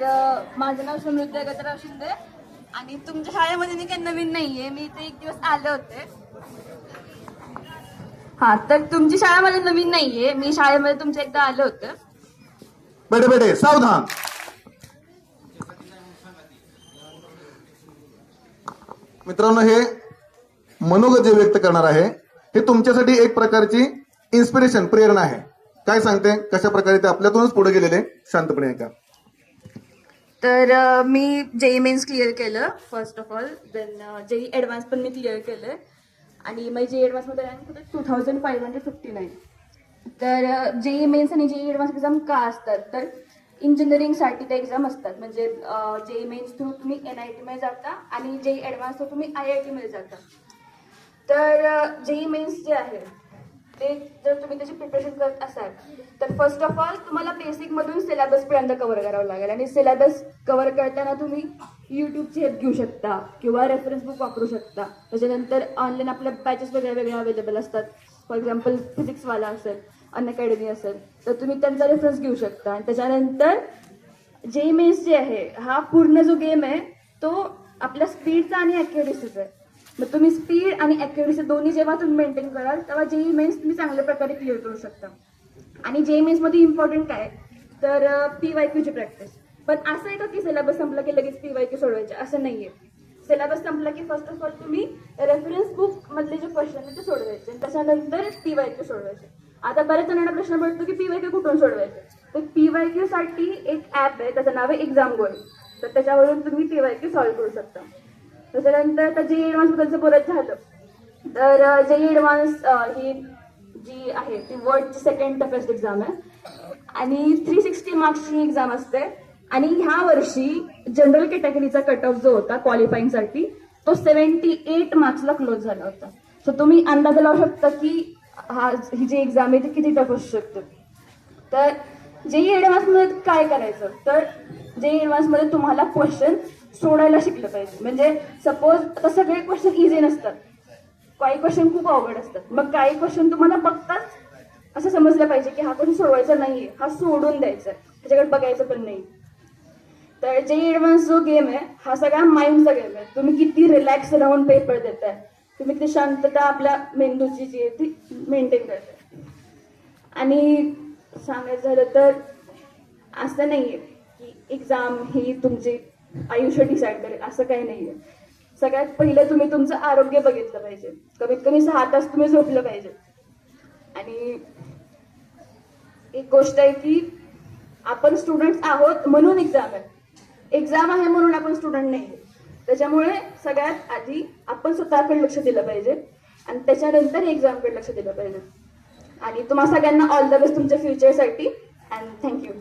तर माझं नाव समृद्धी गजराव शिंदे आणि तुमच्या शाळेमध्ये मी काही नवीन नाहीये. मी इथे एक दिवस आले होते. हा तर तुमची शाळा मला नवीन नाहीये. मी शाळेमध्ये तुमच्या एकदा आले होते. बेटे बेटे सावधान. मित्रांनो हे मनोगत जे व्यक्त करणार आहे हे तुमच्यासाठी एक प्रकारची इन्स्पिरेशन प्रेरणा आहे. काय सांगते? कशा प्रकारे ते आपल्यातूनच पुढे गेलेले? शांतपणे ऐका. तर मी जेई मेन्स क्लिअर केलं first of all then JEE advance पण मी क्लिअर केलं आणि माझी जेई ॲडव्हान्समध्ये रँक होते two thousand five hundred fifty nine तर जेई मेन्स आणि जेई ॲडव्हान्स एक्झाम का असतात? तर इंजिनिअरिंगसाठी ते एक्झाम असतात. म्हणजे जेई मेन्स थ्रू तुम्ही एन आय टीमध्ये जाता आणि जेई ॲडव्हान्स थ्रू तुम्ही आय आय टीमध्ये जाता. तर जेई मेन्स जे आहे ते जर तुम्ही त्याची प्रिपरेशन करत असाल तर फर्स्ट ऑफ ऑल तुम्हाला बेसिकमधून सिलेबस पर्यंत कव्हर करावं लागेल. आणि सिलेबस कव्हर करताना तुम्ही यूट्यूबची हेल्प घेऊ शकता किंवा रेफरन्स बुक वापरू शकता. त्याच्यानंतर ऑनलाईन आपल्या बॅचेस वगैरे वेगळ्या अवेलेबल असतात. फॉर एक्झाम्पल फिजिक्सवाला असेल अन अकॅडमी असेल तर तुम्ही त्यांचा रेफरन्स घेऊ शकता. आणि त्याच्यानंतर जे मेन्स जे आहे हा पूर्ण जो गेम आहे तो आपल्या स्पीडचा आणि अॅक्युरेसीचा आहे. मग तुम्ही स्पीड आणि अॅक्युरेसी दोन्ही जेव्हा तुम्ही मेंटेन कराल तेव्हा जेई मेन्स तुम्ही चांगल्या प्रकारे क्लिअर करू शकता. आणि जेई मेन्समध्ये इम्पॉर्टंट काय तर पी वाय क्यूची प्रॅक्टिस पण असं आहे का की सिलेबस संपला की लगेच पी वाय क्यू सोडवायचे? असं नाही आहे सिलेबस संपला की फर्स्ट ऑफ ऑल तुम्ही रेफरन्स बुक मधले जे क्वेश्चन आहेत ते सोडवायचे. त्याच्यानंतर पी वाय क्यू सोडवायचे. आता बऱ्याच जणांना प्रश्न पडतो की पी वाय क्यू कुठून सोडवायचे? तर पी वाय क्यू साठी एक ऍप आहे त्याचं नाव आहे एक्झाम गोल तर त्याच्यावरून तुम्ही पी वाय क्यू सॉल्व्ह करू शकता. त्याच्यानंतर आता जे ॲडव्हान्स बद्दलचं बोलायचं झालं. तर जे ॲडव्हान्स ही जी आहे ती वर्ल्डची सेकंड टफेस्ट एक्झाम आहे. आणि थ्री सिक्स्टी मार्क्सची एक्झाम असते. आणि ह्या वर्षी जनरल कॅटेगरीचा कट ऑफ जो होता क्वालिफाईंगसाठी तो सेव्हन्टी एट मार्क्सला क्लोज झाला होता. सो तुम्ही अंदाज लावू शकता की हा ही जी एक्झाम आहे ती किती टफ असू शकते. तर जेई ॲडव्हान्समध्ये काय करायचं? तर जे ॲडव्हान्समध्ये तुम्हाला क्वेश्चन सोडायला शिकलं पाहिजे. म्हणजे सपोज आता सगळे क्वेश्चन इझी नसतात. काही क्वेश्चन खूप अवघड असतात. मग काही क्वेश्चन तुम्हाला बघताच असं समजलं पाहिजे की हा क्वेश्चन सोडवायचा नाहीये. हा सोडून द्यायचा. आहे त्याच्याकडे बघायचं पण नाही. तर जे ॲडव्हान्स जो गेम आहे हा सगळा माइंडचा गेम आहे. तुम्ही किती रिलॅक्स राहून पेपर देताय. तुम्ही किती शांतता आपल्या मेंदूची जी आहे ती मेंटेन करताय. आणि सांगायचं झालं तर असं नाही आहे की एक्झाम ही तुमचे आयुष्य डिसाईड करेल असं काही नाहीये. सगळ्यात पहिलं तुम्ही तुमचं आरोग्य बघितलं पाहिजे. कमीत कमी सहा तास तुम्ही झोपलं पाहिजे. आणि एक गोष्ट आहे की आपण स्टुडंट आहोत म्हणून एक्झाम आहे. एक्झाम आहे म्हणून आपण स्टुडंट नाही त्याच्यामुळे सगळ्यात आधी आपण स्वतःकडे लक्ष दिलं पाहिजे आणि त्याच्यानंतर एक्झामकडे लक्ष दिलं पाहिजे. आणि तुम्हा सगळ्यांना ऑल द बेस्ट तुमच्या फ्युचरसाठी अँड थँक्यू